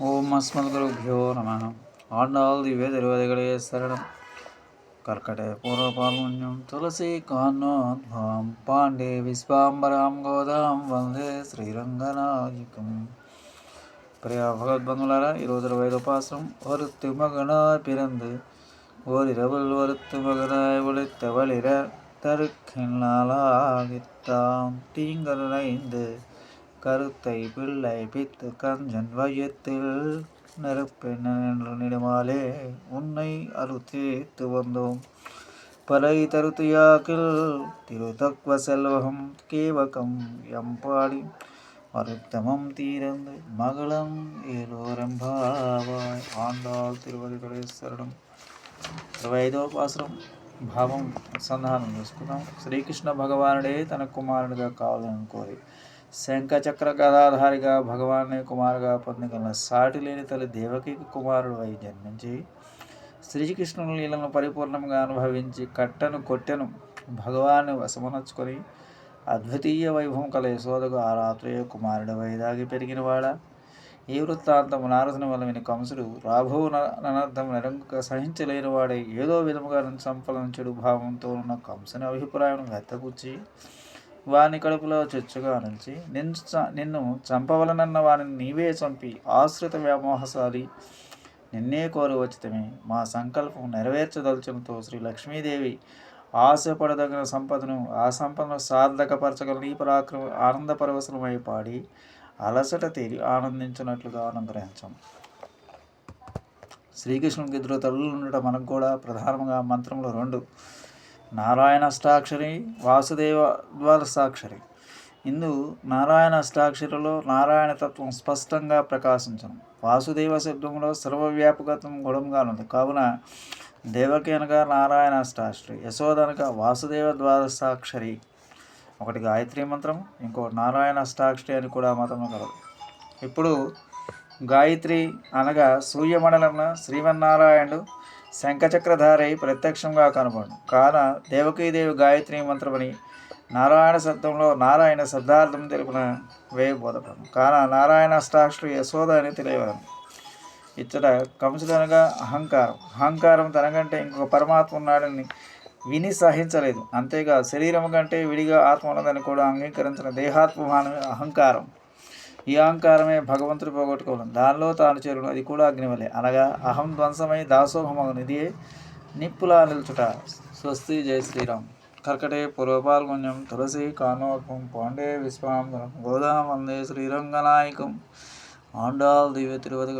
ஓம் அஸ்மத்குருபியோ நம ஆண்டாள் திவ்ய திருவதிகளே சரணம் கர்க்கடே பூர்வபால்மன்யம் துளசி கான்னோத்வாம் பாண்டே விஸ்வாம்பராம் கோதாம் వందే శ్రీరంగనాయకం ప్రియ భగవద్బంధులారా ఈరోజు ఇరవై ఐదో పాసం ஒருத்து மகனாய் பிறந்து ஓரிரவல் ஒருத்து மகனாய் ஒளித்த வளிர தருக்கின்னாலாகித்தாம் தீங்கரைந்து கருத்தை பிள்ளை பித்து கஞ்சன் வயத்தில் நெருப்பெண்ண என்று நிடுமாலே உன்னை அறுத்தீர்த்து வந்தோம் பலை தருத்தியாக்கில் திருதக்வ செல்வகம் கேவகம் எம்பாடி வருத்தமம் தீரந்து மகளம் ఏలోరంభావాయ్ ఆండాల్ తిరువదిగడే శరణం ఇరవై ఐదవ పాసరం భావం సంధానం చేసుకుందాం శ్రీకృష్ణ భగవానుడే తన కుమారుడిగా కావాలని కోరి శంఖచక్ర గదాధారిగా భగవాన్ని కుమారుగా పొందగల సాటి లేని తల్లి దేవకి కుమారుడు అయి జన్మించి శ్రీకృష్ణుని లీలను పరిపూర్ణంగా అనుభవించి కట్టను కొట్టెను భగవాన్ని వశమనొచ్చుకొని అద్వితీయ వైభవం కల యశోదకు ఆ రాత్రియే కుమారుడు వైదాగి పెరిగినవాడ. ఈ వృత్తాంతము నారదుని వల్ల విని కంసుడు రాఘవు ననర్థం నిరంక సహించలేని వాడే ఏదో విధముగా సంపలం చెడు భావంతో ఉన్న కంసుని అభిప్రాయం వ్యక్తపుచ్చి వాని కడుపులో చొచ్చుగా నుంచి నిన్ను నిన్ను చంపవలనన్న వారిని నీవే చంపి ఆశ్రిత వ్యామోహశాలి. నిన్నే కోరు వచ్చితమే మా సంకల్పం నెరవేర్చదలుచనతో శ్రీ లక్ష్మీదేవి ఆశపడదగిన సంపదను ఆ సంపదను సార్థకపరచగల నీ పరాక్రమ ఆనంద పరవశనమై పాడి అలసట తీరి ఆనందించినట్లుగా అనుగ్రహించాం శ్రీకృష్ణునికి ఇద్దరు తల్లులు ఉండటం మనకు కూడా ప్రధానంగా మంత్రంలో రెండు. నారాయణ అష్టాక్షరి వాసుదేవ ద్వాదశాక్షరి. ఇందు నారాయణ అష్టాక్షరిలో నారాయణ తత్వం స్పష్టంగా ప్రకాశించను. వాసుదేవ శబ్దంలో సర్వవ్యాపకత్వం గుణంగా ఉంది కావున దేవకి అనగా నారాయణ అష్టాక్షరి యశోద అనగా వాసుదేవ ద్వాదశాక్షరి. ఒకటి గాయత్రి మంత్రం ఇంకో నారాయణ అష్టాక్షరి అని కూడా మతం కలదు ఇప్పుడు గాయత్రి అనగా సూర్యమండలం శ్రీమన్నారాయణుడు శంఖచక్రధారై ప్రత్యక్షంగా కనబడు కాన దేవకీదేవి గాయత్రి మంత్రమని నారాయణ శబ్దంలో నారాయణ శబ్దార్థం తెలిపిన వేయబోధపడను కాన నారాయణ అష్టాక్షుడు యశోద అని తెలియవలను. ఇచ్చట కంసుడనగా అహంకారం. అహంకారం తనకంటే ఇంకొక పరమాత్మ ఉన్నాడని విని సహించలేదు. అంతేగా శరీరం కంటే విడిగా ఆత్మ ఉన్నదని కూడా అంగీకరించిన దేహాత్మమానమే అహంకారం. ఈ అహంకారమే భగవంతుడు పోగొట్టుకోవడం దానిలో తాను చేరును అది కూడా అగ్నివలే. అనగా అహం ధ్వంసమై దాసోహమగు నిధియే నిప్పులా నిల్చుట. స్వస్తి జయ శ్రీరామ్. కర్కటే పూర్వపాల్గొన్యం తులసి కానోత్వం పాండే విశ్వాంబరం గోదాం వందే శ్రీరంగనాయకం. ఆండాల్ దివ్య తిరువతి